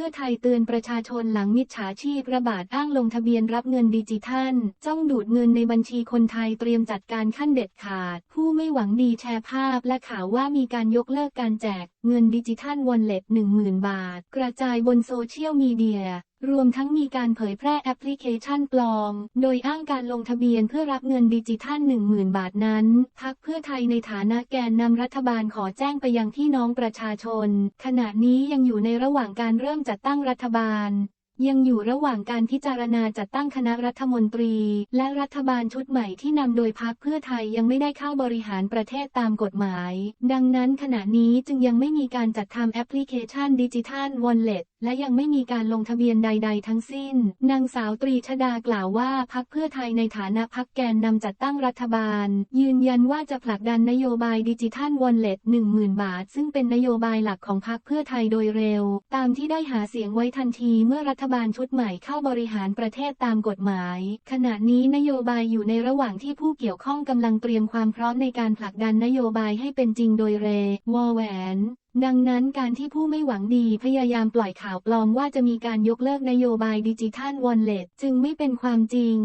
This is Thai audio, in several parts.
พื่อไทยเตือนประชาชนหลังมิจฉาชีพระบาดอ้างลงทะเบียนรับเงินดิจิทัล จ้องดูดเงินในบัญชีคนไทยเตรียมจัดการขั้นเด็ดขาด ผู้ไม่หวังดีแชร์ภาพและข่าวว่ามีการยกเลิกการแจก เงินดิจิทัลวอลเล็ต10,000 บาท กระจายบนโซเชียลมีเดีย รวมทั้งมีการเผยแพร่แอปพลิเคชันปลอม โดยอ้างการลงทะเบียนเพื่อรับเงินดิจิทัล 10,000 บาทนั้น พักเพื่อไทยในฐานะแกนนำรัฐบาลขอแจ้งไปยังพี่น้องประชาชน ขณะนี้ยังอยู่ในระหว่างการเริ่มจัดตั้งรัฐบาล ยังอยู่ระหว่างการพิจารณาจัดตั้งคณะรัฐมนตรี และรัฐบาลชุดใหม่ที่นำโดยพรรคเพื่อไทยยังไม่ได้เข้าบริหารประเทศตามกฎหมาย ดังนั้นขณะนี้จึงยังไม่มีการจัดทำแอปพลิเคชันดิจิทัลวอลเล็ต และยังไม่มีการลงทะเบียนใด ๆ ทั้งสิ้น นางสาวตรีชดากล่าวว่าพักเพื่อไทยในฐานะพักแกนนำจัดตั้งรัฐบาล ยืนยันว่าจะผลักดันนโยบายดิจิทัลวอลเล็ต10,000 บาท ซึ่งเป็นนโยบายหลักของพักเพื่อไทยโดยเร็ว ตามที่ได้หาเสียงไว้ทันทีเมื่อรัฐบาลชุดใหม่เข้าบริหารประเทศตามกฎหมาย ขณะนี้นโยบายอยู่ในระหว่างที่ผู้เกี่ยวข้องกำลังเตรียมความพร้อมในการผลักดันนโยบายให้เป็นจริงโดยเร็ววอแหวน ดังนั้นการที่ผู้ไม่หวังดีพยายามปล่อยข่าวปลอมว่าจะมีการยกเลิกนโยบายดิจิทัลวอลเล็ตจึงไม่เป็นความจริง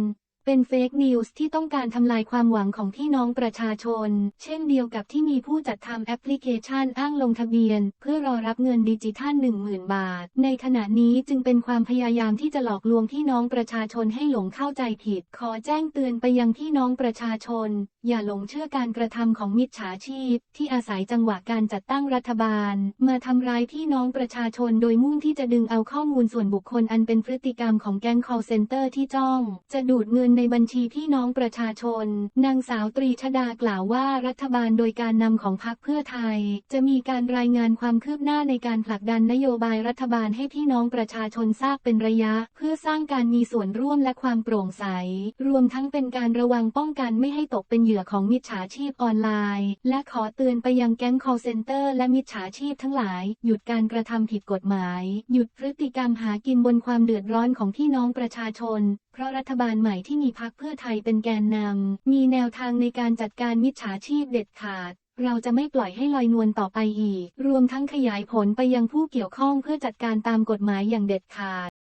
เป็นเฟกนิวส์ที่ต้องการทำลายความหวังของพี่น้องประชาชน เช่นเดียวกับที่มีผู้จัดทำแอปพลิเคชันอ้างลงทะเบียน เพื่อรอรับเงินดิจิทัล 10,000 บาท ในขณะนี้จึงเป็นความพยายามที่จะหลอกลวงพี่น้องประชาชนให้หลงเข้าใจผิด ขอแจ้งเตือนไปยังพี่น้องประชาชน อย่าหลงเชื่อการกระทำของมิจฉาชีพ ที่อาศัยจังหวะการจัดตั้งรัฐบาล มาทำร้ายพี่น้องประชาชนโดยมุ่งที่จะดึงเอาข้อมูลส่วนบุคคลอันเป็นพฤติกรรมของแก๊ง call center ที่จ้อง จะดูดเงินในบัญชีพี่น้องประชาชน นางสาวตรีชดากล่าวว่ารัฐบาลโดยการนำของพรรคเพื่อไทย จะมีการรายงานความคืบหน้าในการผลักดันนโยบายรัฐบาลให้พี่น้องประชาชนทราบเป็นระยะ เพื่อสร้างการมีส่วนร่วมและความโปร่งใส รวมทั้งเป็นการระวังป้องกันไม่ให้ตกเป็นเหยืยื่อของมิจฉาชีพออนไลน์ และขอเตือนไปยังแก๊ง call center และมิจฉาชีพทั้งหลาย หยุดการกระทำผิดกฎหมาย หยุดพฤติกรรมหากินบนความเดือดร้อนของพี่น้องประชาชน เพราะรัฐบาลใหม่ที่มีพักเพื่อไทยเป็นแกนนำมีแนวทางในการจัดการมิจฉาชีพเด็ดขาดเราจะไม่ปล่อยให้ลอยนวลต่อไปอีก รวมทั้งขยายผลไปยังผู้เกี่ยวข้องเพื่อจัดการตามกฎหมายอย่างเด็ดขาด